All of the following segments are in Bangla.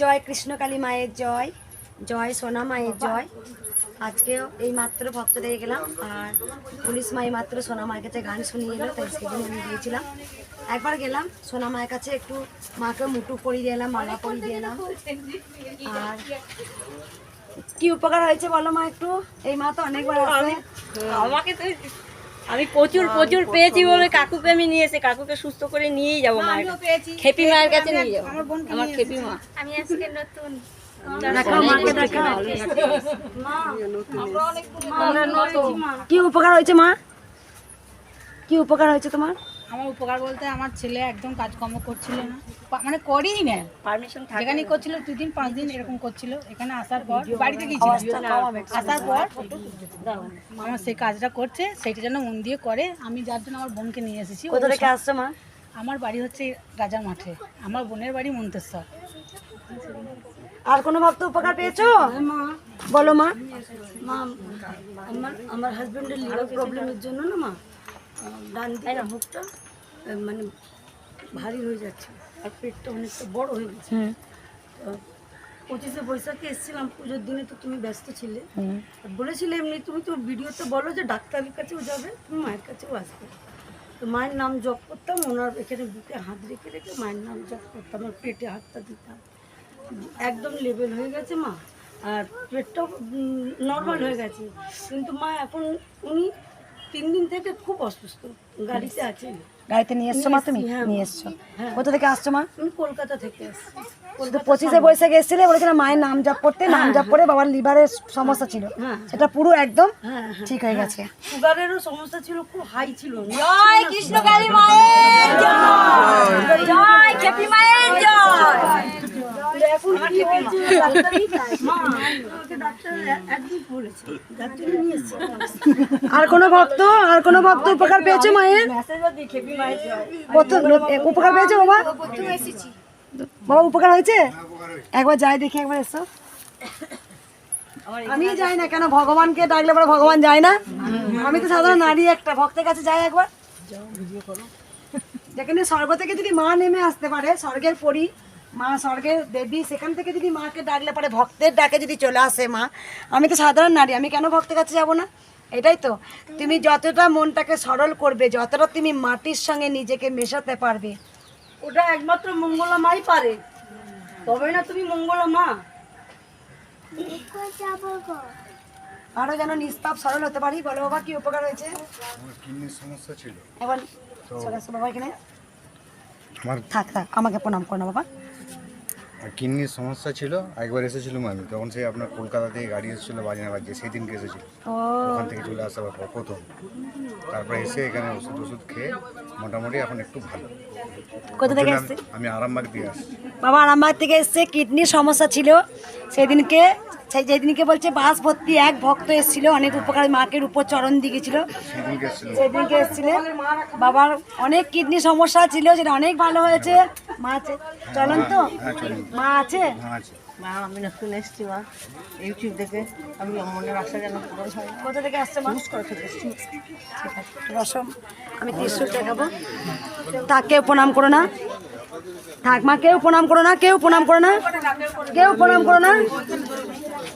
জয় কৃষ্ণকালী মায়ের জয় জয় সোনা মায়ের জয়। আজকেও এই মাত্র ভক্তদের গেলাম আর পুলিশ মাই মাত্র সোনা মায়ের কাছে গান শুনিয়ে এলো তাই সেদিন আমি গিয়েছিলাম। একবার গেলাম সোনা মায়ের কাছে একটু মাকে মুটু পরিয়ে দিয়ে এলাম মালা পরিয়ে দিয়ে এলাম। আর কি উপকার হয়েছে বলো মা একটু? এই মা তো অনেকবার আমাকে তো আমি প্রচুর প্রচুর পেয়েছি বলে কাকুকে আমি নিয়ে এসে কাকুকে সুস্থ করে নিয়েই যাব মায়ের। খেপি মায়ের কাছে নিয়ে যাব। আমার খেপি মা। আমি আজকে নতুন। কি উপকার হয়েছে মা? কি উপকার হয়েছে তোমার? আমার উপকার বলতে আমার ছেলে একদম কাজকর্ম করছিল না। মানে করেই না পারমিশন থাকে যেখানে করছিল দুই দিন পাঁচ দিন এরকম করছিল। এখানে আসার পর বাড়িতে গিয়েছিল আসার পর আমার সেই কাজটা করছে সেইটা যেন মন দিয়ে করে। আমি যার জন্য আমার বোনকে নিয়ে এসেছি কোথা থেকে আসছো মা? আমার বাড়ি হচ্ছে রাজার মাঠে। আমার বোনের বাড়ি মন্তেশ্বর। আর কোনো ভক্ত উপকার পেয়েছ? মা। বলো মা। মা আমার আমার হাজবেন্ডের লিভার প্রবলেমের জন্য না মা? ডান দিকের মুখটা? মানে ভারী হয়ে যাচ্ছে। আর পেটটা অনেকটা বড় হয়ে গেছে। তো পঁচিশে বৈশাখে এসেছিলাম পুজোর দিনে তো তুমি ব্যস্ত ছিলে। বলেছিলে এমনি তুমি তো ভিডিওতে বলো যে ডাক্তারের কাছেও যাবে তুমি মায়ের কাছেও আসবে। তো মায়ের নাম জপ করতাম ওনার এখানে বুকে হাত রেখে রেখে মায়ের নাম জপ করতাম আর পেটে হাতটা দিতাম। একদম লেভেল হয়ে গেছে মা আর পেটটাও নর্মাল হয়ে গেছে। কিন্তু মা এখন উনি তিন দিন থেকে খুব অসুস্থ। গাড়িতে আছে। গাড়িতে নিয়ে এসছো মা তুমি? হ্যাঁ, নিয়ে এসছো। কোথা থেকে আসছো মা? আমি কলকাতা থেকে আসছি তো পঁচিশে বৈশাখে এসেছিলে বলেছিলাম মায়ের নাম জপ করতে নাম জপ করে বাবার লিভারের সমস্যা ছিল। হ্যাঁ। সেটা পুরো একদম হ্যাঁ হ্যাঁ। ঠিক হয়ে গেছে। সুগারেরও সমস্যা ছিল খুব হাই ছিল। জয় কৃষ্ণকালী মায়ের জয়। জয়। খেপি মায়ের জয়। আর কোনো ভক্ত? আর কোনো ভক্ত উপকার পেয়েছে মায়ের? উপকার পেয়েছে বাবা? বাবা উপকার হয়েছে? একবার যাই দেখি একবার এসো। আমি যাই না কেন? ভগবানকে ডাকলে পরে ভগবান যায় না? আমি তো সাধারণ নারী একটা ভক্তের কাছে যাই একবার। যেখানে স্বর্গ থেকে যদি মা নেমে আসতে পারে স্বর্গের পরি মা স্বর্গের দেবী সেখান থেকে যদি মাকে ডাকলে পারে ভক্তের ডাকে যদি চলে আসে মা আমি তো সাধারণ নারী আমি কেন ভক্তের কাছে যাব না? এটাই তো। তুমি যতটা মনটাকে সরল করবে যতটা তুমি মাটির সঙ্গে নিজেকে মেশাতে পারবে ওটা একমাত্র মঙ্গলা মাই পারে। তবে না তুমি মঙ্গলা মা আরও যেন নিষ্পাপ সরল হতে পারি বলো বাবা কি উপকার হয়েছে? আমার কিডনির সমস্যা ছিল। এবার এখানে। আমার থাক থাক আমাকে প্রণাম করো না বাবা। কিডনির সমস্যা ছিল একবার এসেছিলাম আমি তখন সেই আপনার কলকাতা থেকে গাড়ি এসেছিল বাজনা বাজে সেই দিনকে এসেছিল। ওখান থেকে চলে আসার পর প্রথম। তারপরে এসে এখানে ওষুধ ওষুধ খেয়ে মোটামুটি এখন একটু ভালো। কোথা থেকে ওর এসছে? আমি- আমি আরামবাগ দিয়ে আসছি। বাবা আরামবাগ থেকে এসছে কিডনির সমস্যা ছিল সেদিনকে সেই যেদিনকে বলছে বাস ভর্তি এক ভক্ত এসেছিল অনেক উপকার মাকের উপর চরণ দিয়ে গেছিল সেদিনকে এসেছিল। এসেছিলেন বাবার অনেক কিডনি সমস্যা ছিল সেটা অনেক ভালো হয়েছে। মা আছে? চলন তো। হ্যাঁ মা আছে? হ্যাঁ মা আমি নতুন এসছি মা। ইউটিউব দেখে আমি মনের আশা যেন পূরণ হয়। কোথা থেকে আসছে মা? রসম। আমি ত্রিশুল দেখাবো তা কেউ প্রণাম করো না। থাক মা কেউ প্রণাম করো না কেউ প্রণাম করো না। কেউ প্রণাম করো না।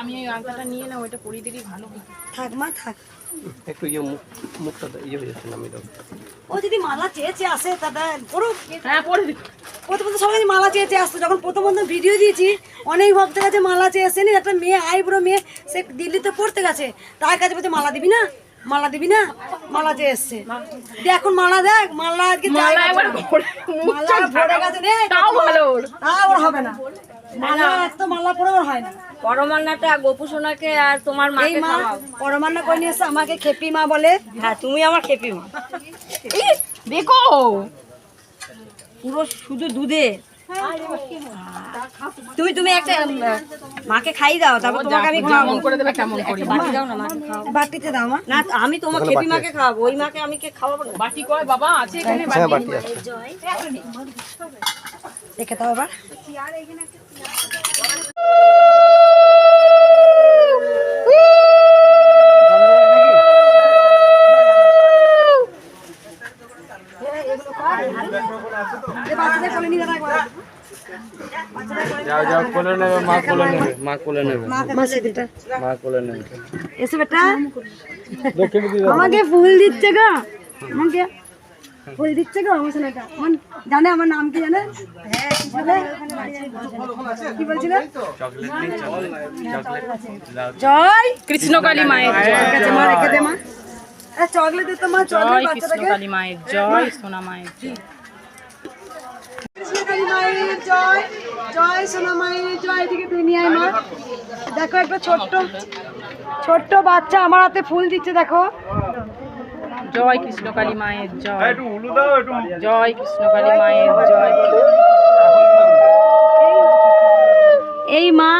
আমি ওই আলতাটা নিয়ে না ওইটা পরিয়ে দিলেই ভালো থাক মা থাক। একটু ইয়ে মুখটা ইয়ে হয়ে যাচ্ছে নামিয়ে দাও। ও যদি মালা চেয়েছে আসে দাদা হ্যাঁ পড়ে সবাই মালা চেয়েছে আসতো যখন প্রথম প্রথম ভিডিও দিয়েছি অনেক ভক্তের কাছে মালা চেয়েছে নি একটা মেয়ে আইবুড়ো মেয়ে সে দিল্লিতে পড়তে গেছে। তার কাছে বলছে মালা দিবি না? মালা দিবি না? মালা চেয়ে এসছে। দিয়ে এখন মালা দেখ মালা আজকে মালা ভরে গেছে রে। তাও ভালো তাও হবে না। মালা এত মালা পরে হয় না পরমান্নাটা গোপু সোনাকে আর তোমার মাকে খাওয়াও পরমান্না করে নিয়ে আমাকে খেপি মা বলে হ্যাঁ তুমি আমার খেপি মা দেখো পুরো শুধু দুধে তুমি তুমি একটা মাকে খাই দাও তারপর তোমাকে আমি খাওয়াবো করে দেবে কেমন করে বাটি দাও না মাকে খাওয়াবো বাটিতে দাও মা না আমি তোমার খেপি মাকে খাওয়াবো ওই মাকে আমি কে খাওয়াবো না বাটি কয় বাবা আছে এখানে হ্যাঁ বাটি আছে দেখে দাও রাখবা যাও যাও কোলে নেবে মা কোলে নেবে মা কোলে নেবে। মা মা কোলে নেবে। এসে বেটা। আমাকে ফুল দিচ্ছে গো। আমাকে ফুল দিচ্ছে গো আমার জানে আমার নাম কি জানে? বলে? কি বলছিল? জয় কৃষ্ণকালী মায়ের ঠিক আছে মা রেখে দে মা চকলেট দিতে মা চকলেট বাচ্চাটাকে। মায়ের জয় সোনা মায়ের জয়। জয় সোনা মায়ের জয় এদিকে দুনিয়ায় মা। দেখো একটা ছোট্ট ছোট্ট বাচ্চা আমার হাতে ফুল দিচ্ছে দেখো। জয় কৃষ্ণ কৃষ্ণকালী মায়ের জয়। জয় কৃষ্ণ কৃষ্ণকালী মায়ের জয়। এই মা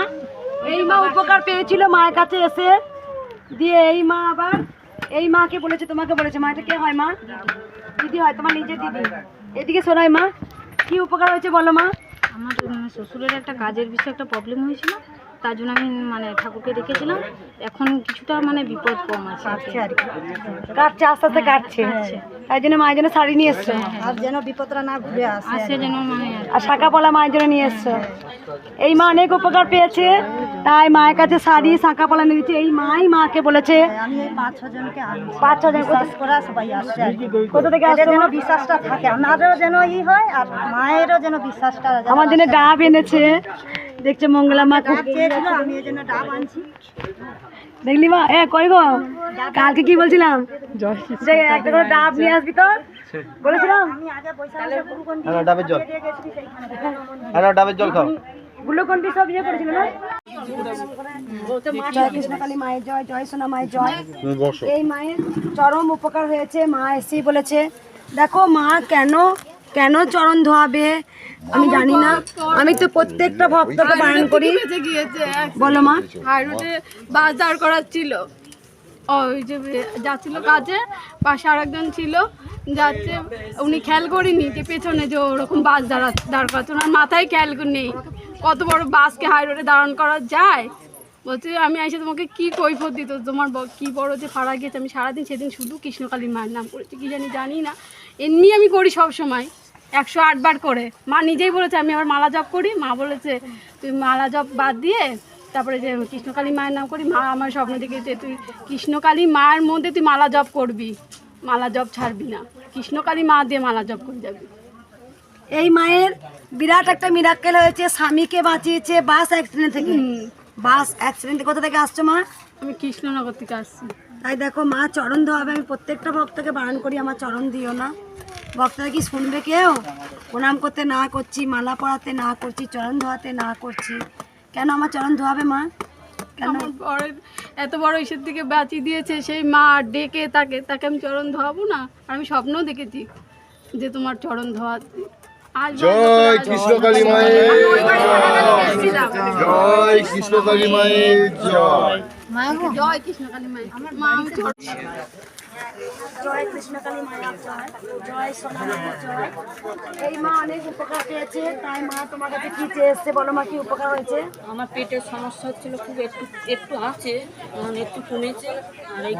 এই মা উপকার পেয়েছিল মায়ের কাছে এসে। দিয়ে এই মা আবার এই মাকে বলেছে তোমাকে বলেছে মা এটা কে হয় মা? দিদি হয় তোমার নিজের দিদি। এদিকে শোনায় মা কি উপকার হয়েছে বলো মা? আমার শ্বশুরের একটা কাজের বিষয়ে একটা প্রবলেম হয়েছিল। তার জন্য আমি মানে ঠাকুরকে রেখেছিলাম এখন কিছুটা মানে বিপদ কম আছে। আর কি। কাটছে আস্তে আস্তে কাটছে। তাই জন্য মায়ের জন্য শাড়ি নিয়ে এসছো। আর যেন বিপদটা না ঘুরে আসে আসে যেন মানে আর শাঁকা পলা মায়ের জন্য নিয়ে এসছো। এই মা অনেক উপকার পেয়েছে। তাই মায়ের কাছে শাড়ি শাঁকা পলা নিয়ে দিচ্ছে এই মাই মাকে বলেছে আমি পাঁচ ছজনকে পাঁচ ছজন বিশ্বাস করা সবাই আসছে আর কি। কোথা থেকে যেন বিশ্বাসটা থাকে আমারও যেন ই হয় আর মায়েরও যেন বিশ্বাসটা আমার জন্য ডাব এনেছে। দেখছে মঙ্গলা মা খুব দেখলি মা? এ কই গো? কালকে কি বলছিলাম? যে একটা করে ডাব নিয়ে আসবি তো? বলেছিলাম? আমি আগে পয়সা পয়সা গুরুগণ হ্যালো ডাবের জল। দিয়ে হ্যালো ডাবের জল খাও। গ্লুকন্ডি সব ইয়ে করেছিল না? জয় কৃষ্ণকালী মায়ের জয় জয় সোনা মায়ের জয়। এই মায়ের চরম উপকার হয়েছে মা এসেই বলেছে দেখো মা কেন কেন চরণ ধোয়াবে? আমি জানি না। আমি তো প্রত্যেকটা ভক্তকে বারণ করি। বলো মা। হাই রোডে বাস দাঁড় করাচ্ছিল ওই যে যাচ্ছিল কাজে পাশে আর একজন ছিল যাচ্ছে। উনি খেয়াল করিনি যে পেছনে যে ওরকম বাস দাঁড়া দাঁড় করাচ্ছে। ওনার মাথায় খেয়াল নেই। কত বড় বাসকে হাই রোডে দাঁড়ান করা যায়? বলছে আমি এসে তোমাকে কি কৈফত দিত? তোমার কি বড় যে ফাড়া গেছে? আমি সারাদিন সেদিন শুধু কৃষ্ণকালী মায়ের নাম করেছি। কি জানি জানি না। এমনি আমি করি সব সময় একশো আটবার করে। মা নিজেই বলেছে আমি আবার মালা জপ করি। মা বলেছে তুই মালা জপ বাদ দিয়ে তারপরে যে কৃষ্ণকালী মায়ের নাম করি মা আমার স্বপ্ন দেখেছে তুই কৃষ্ণকালী মায়ের মধ্যে তুই মালা জপ করবি। মালা জপ ছাড়বি না। কৃষ্ণকালী মা দিয়ে মালা জপ করে যাবি। এই মায়ের বিরাট একটা মিরাক্কেল হয়েছে স্বামীকে বাঁচিয়েছে বাস অ্যাক্সিডেন্ট থেকে। বাস অ্যাক্সিডেন্ট কোথা থেকে আসছো মা? আমি কৃষ্ণনগর থেকে আসছি। তাই দেখো মা চরণ ধোয়াবে আমি প্রত্যেকটা ভক্তকে বারণ করি আমার চরণ দিও না। ভক্তরা কি শুনবে কেউ? প্রণাম করতে না করছি মালা পরাতে না করছি চরণ ধোয়াতে না করছি। কেন আমার চরণ ধোয়াবে মা? কেন? এত বড় ঈশ্বর থেকে বাঁচিয়ে দিয়েছে সেই মা ডেকে তাকে তাকে আমি চরণ ধোয়াবো না। আর আমি স্বপ্নও দেখেছি যে তোমার চরণ ধোয়া আজ জয় কৃষ্ণকালী মায়ের জয়। কৃষ্ণকালী মায়ের জয় জয়। কৃষ্ণকালী মায়ের মা জয় কৃষ্ণকালী মায়ের জয় জয় সোনা জয়। এই মা অনেক উপকার পেয়েছে তাই মা তোমার কাছে কি চেয়ে এসছে। বলো মা কি উপকার হয়েছে? আমার পেটের সমস্যা হচ্ছিল খুব একটু একটু আছে মানে একটু কমেছে আর এই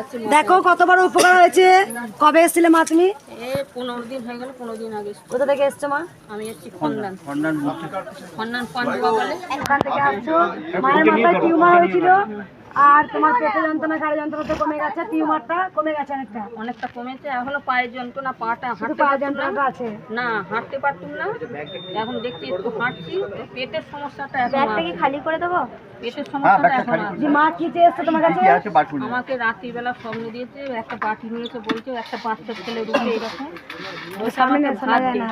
আছে দেখো কত বড় উপকার হয়েছে। কবে এসেছিলে মা তুমি? এ পনেরো দিন হয়ে গেল পনেরো দিন আগে কোথা থেকে এসছো মা? আমি এসেছি খন্ডান। খন্ডান পান্ডুয়া বলে। ওখান থেকে আসছো। মায়ের মাথায় টিউমার হয়েছিল। আর তোমার পেটে যন্ত্রণা ঘাড়ে যন্ত্রণা তো কমে গেছে টিউমারটা কমে গেছে অনেকটা। অনেকটা কমেছে এখনও পায়ের যন্ত্রণা পাটা হাঁটতে না। আছে। না হাঁটতে পারতুম না। এখন দেখছি একটু হাঁটছি পেটের সমস্যাটা এখন ব্যাগটা কি খালি করে দেবো? পেটের সমস্যাটা এখন আছে। যে মা কি চেয়ে এসছে তোমার কাছে? আমাকে রাত্রিবেলা স্বপ্ন দিয়েছে একটা বাটি নিয়েছে বলছে একটা বাচ্চা ছেলে রুখে এরকম বলছে সামনে শোনা যায় না।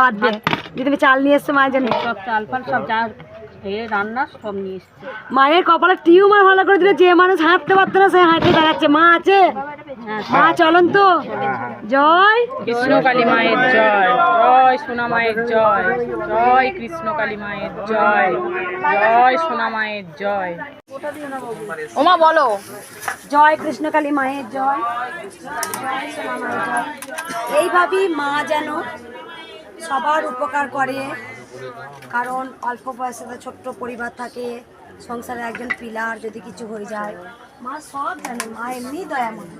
ভাত দে। যে তুমি চাল নিয়ে এসছো মায়ের জন্য। সব চাল ফাল সব যা এই রান্না সব নিয়ে এসছে। মায়ের কপালে টিউমার ভালো করে দিলে যে মানুষ হাঁটতে পারতো না সে হাঁটতে দাঁড়াচ্ছে মা আছে? মা চলন তো। জয়। কৃষ্ণকালী মায়ের জয়। জয় সোনা মায়ের জয়। জয় কৃষ্ণকালী মায়ের জয়। জয় সোনা মায়ের জয়। ওমা বলো। জয় কৃষ্ণকালী মায়ের জয় জয় সোনা মায়ের জয়। এইভাবেই মা যেন সবার উপকার করে। কারণ অল্প বয়সে তো ছোট্ট পরিবার থাকে, সংসারে একজন পিলার যদি কিছু হয়ে যায়। মা সব জানে, মা এমনি দয়াময়ী।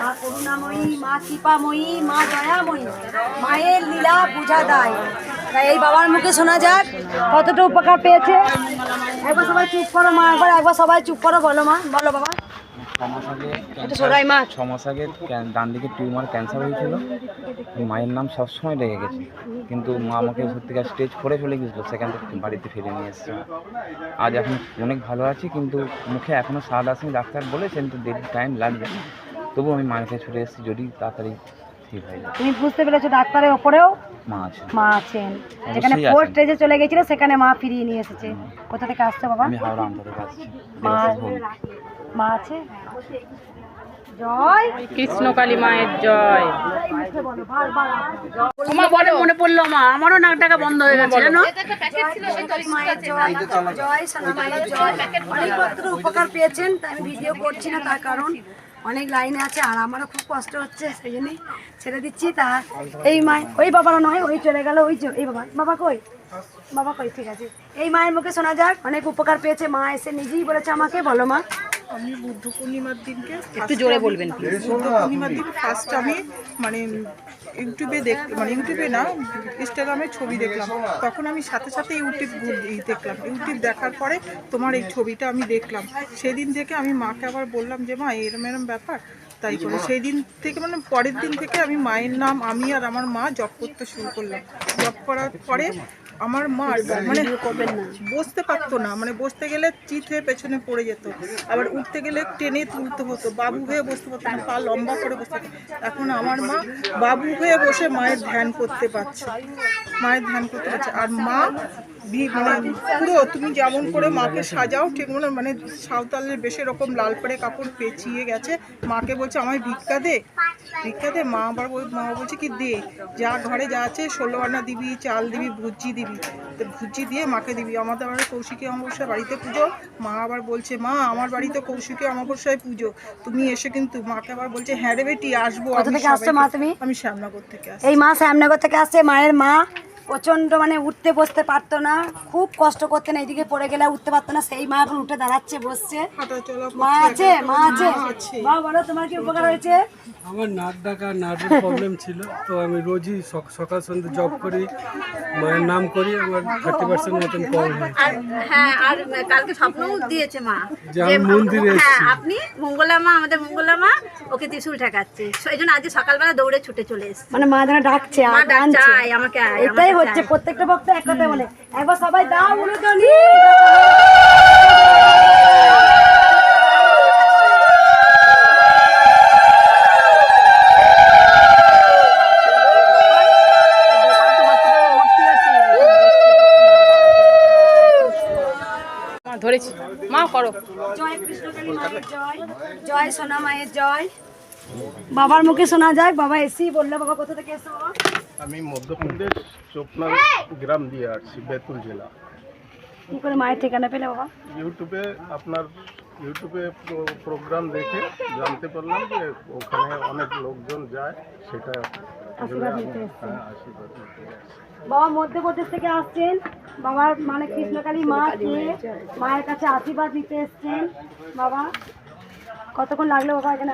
মা করুণাময়ী, মা কৃপাময়ী, মা দয়াময়ী। মায়ের লীলা বোঝা দেয় তাই এই বাবার মুখে শোনা যাক, কতটা উপকার পেয়েছে। একবার সবাই চুপ করো মা, একবার একবার সবাই চুপ করো, বলো মা, বলো বাবা। ছ মাস আগে আগে ডান দিকে টিউমার ক্যান্সার হয়েছিল। মায়ের নাম সবসময় লেগে গেছে। কিন্তু মা আমাকে সত্যিকার স্টেজ করে চলে গেছিল সেখান থেকে বাড়িতে ফিরে নিয়ে এসছে। আজ এখন অনেক ভালো আছি কিন্তু মুখে এখনও স্বাদ আসেনি। ডাক্তার বলেছেন তো দেরি টাইম লাগবে। তবু আমি মায়ের কাছে ছুটে এসেছি যদি তাড়াতাড়ি ঠিক হয়ে যায়। তুমি বুঝতে পেরেছ ডাক্তারের ওপরেও মা আছে মা আছেন। যেখানে ফোর স্টেজে চলে গেছিল সেখানে মা ফিরিয়ে নিয়ে এসেছে। কোথা থেকে আসছো বাবা? আমি হাওড়া আমতলে আসছি মা আছে? জয়। কৃষ্ণকালী মায়ের জয়। ওমা বলো। মনে পড়ল মা আমারও নাক ডাকা বন্ধ হয়ে গেছে জানো? জয় সোনা মায়ের জয় উপকার পেয়েছেন তাই আমি ভিডিও করছি না তার কারণ অনেক লাইনে আছে আর আমারও খুব কষ্ট হচ্ছে সেই জন্যই ছেড়ে দিচ্ছি। তা এই মায় ওই বাবারও নয় ওই চলে গেল ওই যে- এই বাবা বাবা কই? বাবা কই ঠিক আছে। এই মায়ের মুখে শোনা যাক অনেক উপকার পেয়েছে মা এসে নিজেই বলেছে আমাকে বলো মা। আমি বুদ্ধ পূর্ণিমার দিনকে একটু জোরে বলবেন বুদ্ধ পূর্ণিমার দিন ফার্স্ট আমি মানে ইউটিউবে দেখ মানে ইউটিউবে না ইনস্টাগ্রামে ছবি দেখলাম। তখন আমি সাথে সাথে ইউটিউব দেখলাম। ইউটিউব দেখার পরে তোমার এই ছবিটা আমি দেখলাম। সেদিন থেকে আমি মাকে আবার বললাম যে মা এরম এরম ব্যাপার। তাই করে সেই দিন থেকে মানে পরের দিন থেকে আমি মায়ের নাম আমি আর আমার মা জব করতে শুরু করলাম। জব করার পরে আমার মার মানে বসতে পারতো না মানে বসতে গেলে চিত হয়ে পেছনে পড়ে যেত। আবার উঠতে গেলে টেনে তুলতে হতো বাবু হয়ে বসতে পারতো না পা লম্বা করে বসতে পারতো এখন আমার মা বাবু হয়ে বসে মায়ের ধ্যান করতে পারছে। মায়ের ধ্যান করতে পারছে। আর মা মানে পুরো তুমি যেমন করে মাকে সাজাও ঠিক মনে মানে সাঁওতালের বেশ এরকম লাল পাড়ে কাপড় পেঁচিয়ে গেছে। মাকে বলছে আমায় ভিক্ষা দে ভিক্ষা দে মা আবার বল- মা বলছে কি দে যা ঘরে যা আছে ষোলো আনা দিবি চাল দিবি ভুজি দিবি। তো ভুজি দিয়ে মাকে দিবি। আমাদের আবার কৌশিকী অমাবস্যা বাড়িতে পুজো। মা আবার বলছে মা আমার বাড়িতে কৌশিকী অমাবস্যায় পুজো। তুমি এসে কিন্তু মাকে আবার বলছে হ্যাঁ রে বেটি আসব কোথা আমি থেকে আসছো মা সবাইকে-" তুমি? আমি শ্যামনগর থেকে আসছি। এই মা শ্যামনগর থেকে আসছে মায়ের মা প্রচণ্ড মানে উঠতে বসতে পারতো না খুব কষ্ট করতেন এইদিকে পড়ে গেলে উঠতে পারতো না সেই মা এখন উঠে দাঁড়াচ্ছে বসছে। মা আছে মা আছে। মা বলো তোমার কি উপকার হয়েছে? আমার নাক ডাকা নার্ভের প্রবলেম ছিল তো আমি রোজই সক- সকাল সন্ধ্যে জব করি মায়ের নাম করি আমার থার্টি পার্সেন্ট মতন কম হয়। আর হ্যাঁ আর কালকে স্বপ্নও দিয়েছে মা। যে আমি মন্দিরে হ্যাঁ এসেছি। আপনি মঙ্গলা মা আমাদের মঙ্গলা মা ওকে ত্রিশুল ঠেকাচ্ছে। সেই জন্য আজকে সকালবেলা দৌড়ে ছুটে চলে এসেছে। মানে মা যেন ডাকছে মা আর ডাক আমাকে আয়, এটাই আমাকে হচ্ছে প্রত্যেকটা ভক্ত এক কথাই বলে। একবার সবাই দাও উলুদনি ধরেছি। মা করো। জয় কৃষ্ণকালী মায়ের জয় জয় সোনা মায়ের জয়। বাবার মুখে শোনা যাক বাবা এসি বলল বাবা কোথা থেকে এসো? আমি মধ্যপ্রদেশ। চোপনা গ্রাম দিয়ে আসছি বেতুল জেলা। কি করে মায়ের ঠিকানা পেলে বাবা? ইউটিউবে আপনার ইউটিউবে প্রোগ্রাম দেখে জানতে পারলাম যে ওখানে অনেক লোকজন যায় সেটা হ্যাঁ আশীর্বাদ নিতে বাবা মধ্যপ্রদেশ থেকে আসছেন। বাবার মানে কৃষ্ণকালী মা মায়ের কাছে আশীর্বাদ নিতে এসছেন। বাবা কতক্ষণ লাগল বাবা এখানে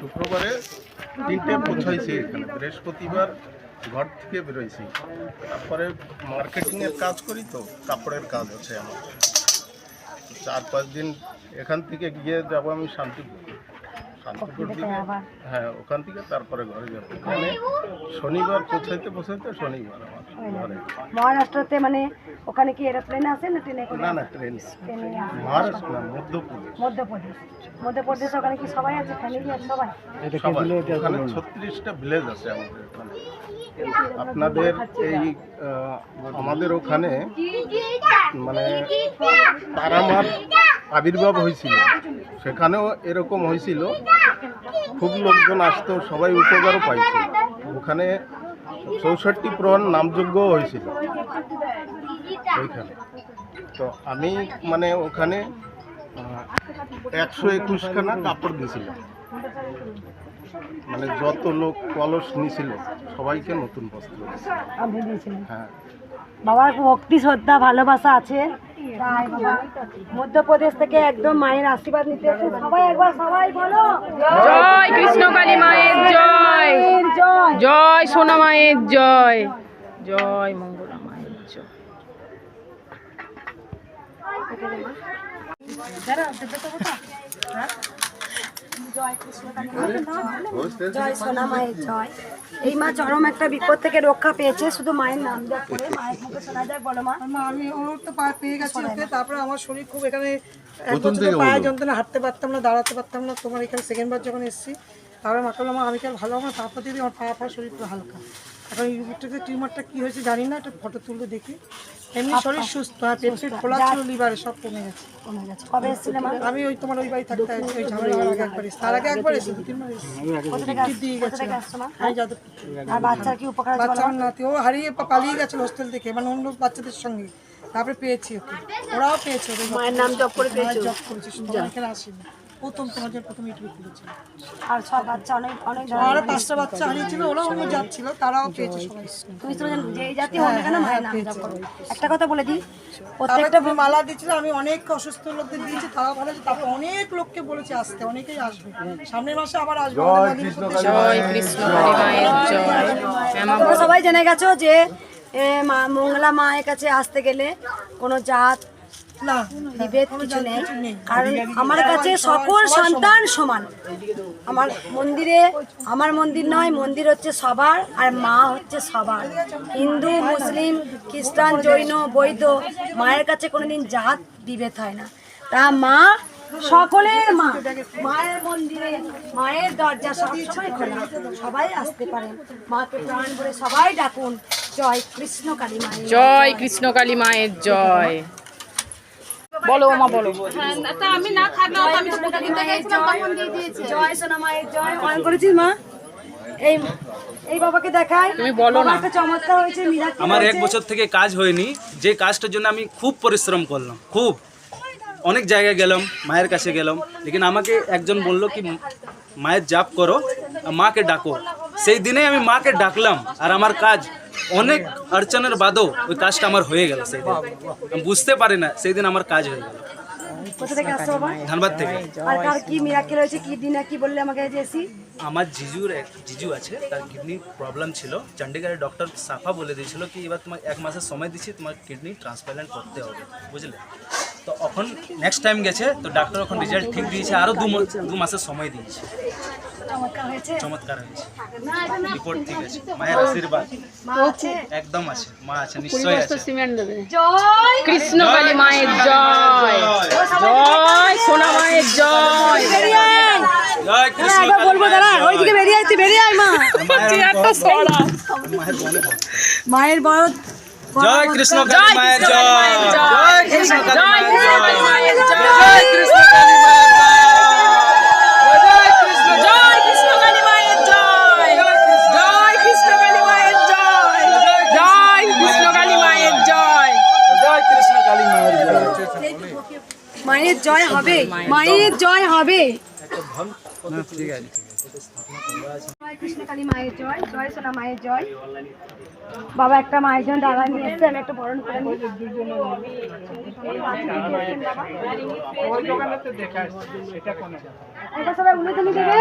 শুক্রবারে তিনটে পৌঁছাইছি এখানে। বৃহস্পতিবার ঘর থেকে বেরোইছি। তারপরে মার্কেটিংয়ের কাজ করি তো কাপড়ের কাজ আছে আমার। চার পাঁচ দিন এখান থেকে গিয়ে যাব আমি শান্তিপুর। শান্তিপুর দিকে হ্যাঁ ওখান থেকে তারপরে ঘরে যাব। এখানে শনিবার পৌঁছাইতে পৌঁছাইতে শনিবার আমার। হয়ে মহারাষ্ট্রতে মানে ওখানে কি এরোপ্লেন আছে না ট্রেনে করে? না না ট্রেন ট্রেনে মহারাষ্ট্র না মধ্যপ্রদেশ। মধ্যপ্রদেশ। মধ্যপ্রদেশ ওখানে কি সবাই আছে? ফ্যামিলি আছে সবাই? সবাই। ওখানে ছত্রিশটা ভিলেজ আছে আমাদের ওখানে। আপনাদের এই আমাদের ওখানে মানে তারামার আবির্ভাব হয়েছিল। সেখানেও এরকম হয়েছিল। খুব লোকজন আসতো সবাই উপকারও পাইছিল। ওখানে চৌষট্টি প্রহণ নামযোগ্য হয়েছিল। ওইখানে। তো আমি মানে ওখানে একশো একুশখানা কাপড় দিয়েছিলাম। মানে যত লোক কলস নিছিল সবাইকে নতুন বস্ত্র হ্যাঁ। বাবার ভক্তি শ্রদ্ধা ভালোবাসা আছে। মধ্যপ্রদেশ থেকে একদম মায়ের আশীর্বাদ নিতে সবাই একবার সবাই বলো। জয় কৃষ্ণকালী মায়ের জয়। সোনা মায়ের জয়। জয় মঙ্গলা মায়ের জয়। জয় সোনা মায়ের জয়। এই মা চরম একটা বিপদ থেকে রক্ষা পেয়েছে শুধু মায়ের নাম দেওয়া করে মায়ের মুখে শোনা যায় বলো মা। মা আমি ওর তো পা পেয়ে গেছি ওকে তারপরে আমার শরীর খুব এখানে এক বছর পায়ে যন্ত্রণা হাঁটতে পারতাম না দাঁড়াতে পারতাম না তোমার এখানে সেকেন্ডবার যখন এসেছি তারপরে মাকে বললাম আমি কি আর ভালো আমার তারপর দিয়ে আমার পা পা শরীর পুরো হালকা। এখন ইউটিউবটাতে টিউমারটা কী হয়েছে জানি না একটা ফটো তুলে দেখি। এমনি শরীর সুস্থ আর পেট খোলা ছিল লিভারে সব কমে গেছে। কমে গেছে। কবে এসেছিলে আমি ওই তোমার ওই বাড়ি থাকতে ওই ঝামেলা আগে একবার এসেছি। তার আগে একবার এসেছি। দু তিনবার এসেছি দিয়ে মা? আমি যাদব আর বাচ্চার কি উপকার বাচ্চা আমার নাতি ও হারিয়ে পালিয়ে গেছিল হোস্টেল থেকে মানে অন্য বাচ্চাদের সঙ্গে। তারপরে পেয়েছি ওকে। ওরাও পেয়েছে ওদের মায়ের নাম জব করে পেয়েছে? জব করেছে শুধু এখানে আসেনি। প্রথম জন্য প্রথম ইউটিউবে খুলেছিল আর সব বাচ্চা অনেক অনেক আরও পাঁচটা বাচ্চা হারিয়েছিল ওরাও অন্য যাচ্ছিল তারাও পেয়েছে সবাই। তুমি তো জানো যে জাতি না কেন মায়ের নাম জপ করো? একটা কথা বলে দিই প্রত্যেকটা মালা দিয়েছিল আমি অনেক অসুস্থ লোকদের দিয়েছি তারাও ভালো আছে তারপরে অনেক লোককে বলেছি আসতে অনেকেই আসবে। সামনের মাসে আবার আসবে। জয় মায়ের জয় সবাই জেনে গেছো যে এ, মা মঙ্গলা মায়ের কাছে আসতে গেলে কোনো জাত কারণ আমার কাছে সকল সন্তান সমান। আমার মন্দিরে, আমার মন্দির নয়, মন্দির হচ্ছে সবার আর মা হচ্ছে সবার। হিন্দু, মুসলিম, খ্রিস্টান, জৈন বৈদ্য মায়ের কাছে কোনোদিন জাত বিভেদ হয় না। তা মা, সকলের মা। মায়ের মন্দিরে, মায়ের দরজা সবসময় খোলা। সবাই আসতে পারেন। মাকে প্রাণ ভরে সবাই ডাকুন। জয় কৃষ্ণ কালী জয় কৃষ্ণকালী মায়ের জয়। বলো মা বলো। জয় সোনা মায়ের জয় অন করেছিস মা? এই এই বাবাকে দেখায় তুমি বলো না। একটা চমৎকার হয়েছে miracle আমার এক বছর থেকে কাজ হয়নি যে কাজটার জন্য আমি খুব পরিশ্রম করলাম খুব। অনেক জায়গায় গেলাম মায়ের কাছে গেলাম লেকিন আমাকে একজন বলল কি মায়ের জাপ করো মাকে ডাকো। সেই দিনে আমি মাকে ডাকলাম আর আমার কাজ অনেক আর্চনের বাদও ওই কাজটা আমার হয়ে গেল সেই দিন। আমি বুঝতে পারি না সেই দিন আমার কাজ হয়ে গেল। কোথা থেকে আসছো বাবা? ধানবাদ থেকে। আর কার কি মিরাকেল হয়েছে কি দিন কি বললে আমাকে যে এসি? আমার জিজুর এক জিজু আছে তার কিডনি প্রবলেম ছিল। চণ্ডীগড়ের ডক্টর সাফা বলে দিয়েছিল কি এবার তোমার এক মাসের সময় দিচ্ছি তোমার কিডনি ট্রান্সপ্লান্ট করতে হবে বুঝলে? তো এখন নেক্সট টাইম গেছে তো ডাক্তার এখন রেজাল্ট ঠিক দিয়েছে আরও দু দু মাসের সময় দিয়েছে। চমৎকার হয়েছে। রিপোর্ট ঠিক আছে। মায়ের আশীর্বাদ। একদম আছে মা আছে নিশ্চয়ই আছে। জয়! কৃষ্ণকালী মায়ের জয় জয়। সোনা মায়ের জয়। জয় কৃষ্ণ বলব দাঁড়া ওইদিকে বেরিয়ে আয় তুই বেরিয়ে আয় মা। মায়ের বড় জয় কৃষ্ণ কালী মায়ের জয়। জয়। কৃষ্ণ কালী মায়ের জয়। জয়। কৃষ্ণ কালী মায়ের জয়। জয় কৃষ্ণ জয়। কৃষ্ণকালী মায়ের জয়। জয় কৃষ্ণকালী মায়ের জয়। জয় কৃষ্ণকালী মায়ের জয়। জয় কৃষ্ণ কালী মায়ের জয়। মায়ের জয় হবে মায়ের জয় হবে। জয় কৃষ্ণকালী মায়ের জয় জয় সোনা মায়ের জয়। বাবা একটা মায়ের জন্য দাদা নিয়ে এসছে আমি একটা বরণ করে নিই। এটা সবাই উন্নতি দেবে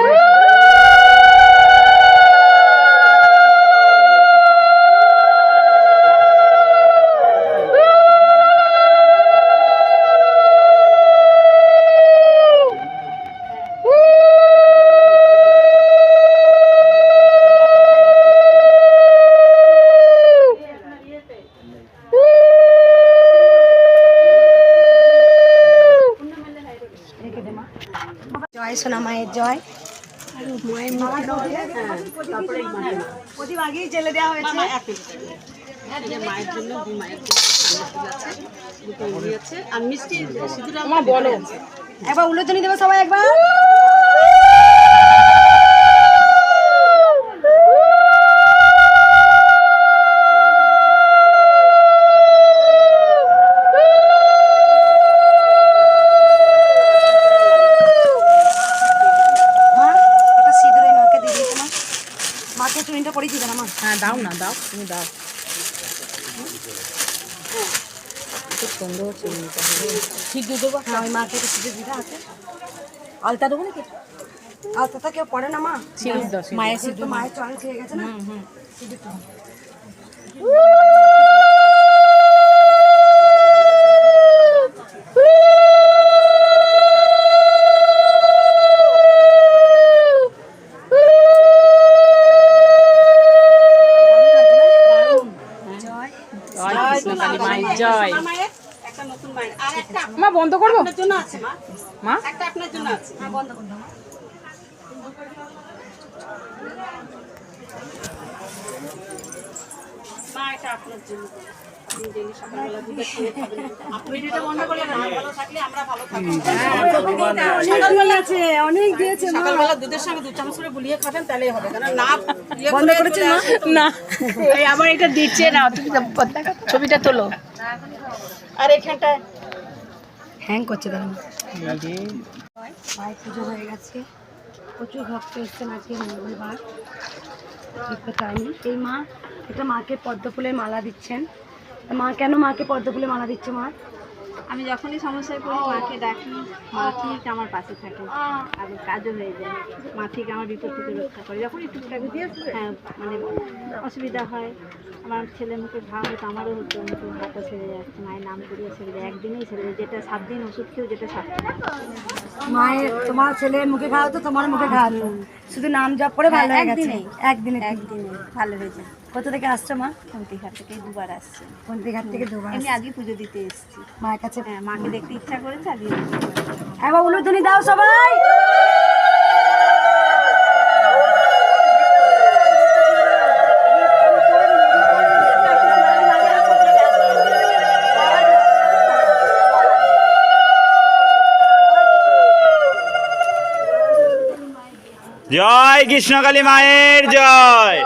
জয় সোনা মায়ের জয়। মায়ের প্রদীপ আগেই জেলে দেওয়া হয়েছে। মায়ের জন্য মায়ের আছে আর মিষ্টি বলো। একবার উল্লোচনী দেবে সবাই একবার। হ্যাঁ দাও না দাও তুমি দাও। খুব সুন্দর সিঁদুর দেবো? হ্যাঁ ওই মাকে সিঁদুর দিতে হাতে আলতা দেবো নাকি? আলতা তো কেউ পড়ে না মা? মায়ের সিঁদুর মায়ের চল খেয়ে গেছে না? সিঁদুর তো। জয়। মা বন্ধ করব? আপনার জন্য আছে মা। মা? একটা আপনার জন্য আছে। হ্যাঁ বন্ধ মা। মা এটা আপনার জন্য। আপনি ডেলি সকালবেলা দুধের সঙ্গে খাবেন। আপনি যেটা বন্ধ করলে মা ভালো থাকলে আমরা ভালো থাকব অনেক দিয়েছে অনেক দিয়েছে সকালবেলা দুধের সঙ্গে দু চামচ করে গুলিয়ে খাবেন তাহলেই হবে। কেন না বন্ধ করেছে চলে না। এই আবার এটা দিচ্ছে না তুমি ছবিটা তোলো। আর এখানটায় হ্যাং করছে দাঁড়ান পুজো হয়ে গেছে। প্রচুর ভক্ত এসছেন আজকে মঙ্গলবার। এই মা এটা মাকে পদ্ম ফুলের মালা দিচ্ছেন। মা কেন মাকে পদ্ম ফুলের মালা দিচ্ছে মা? আমি যখনই সমস্যায় পড়ি মাকে ডাকি মা ঠিক আমার পাশে থাকে আর কাজও হয়ে যায়। মা ঠিক আমার বিপদ থেকে রক্ষা করে। যখনই টুকটাক হ্যাঁ মানে অসুবিধা হয় আমার ছেলে মুখে ঘা হতো আমারও হতো মুখে ঘাটা ছেড়ে যাচ্ছে মায়ের নাম করিয়ে ছেড়ে যায় একদিনেই ছেড়ে যায় যেটা সাত দিন ওষুধ খেয়েও যেটা সাত দিন। মায়ের তোমার ছেলের মুখে খাওয়া তো তোমার মুখে খাওয়া শুধু নাম জপ করে ভালো হয়ে গেছে। একদিনে। একদিনে ভালো হয়ে যায়। কোথা থেকে আসছো মা? খন্তিঘাট থেকে দুবার আসছে। কোনটিঘাট থেকে দুবার আসছো। আগে পুজো দিতে এসেছি। মায়ের কাছে হ্যাঁ মাকে দেখতে ইচ্ছা করেছে আগে একবার উলুধ্বনি দাও সবাই! জয় কৃষ্ণকালী মায়ের জয়।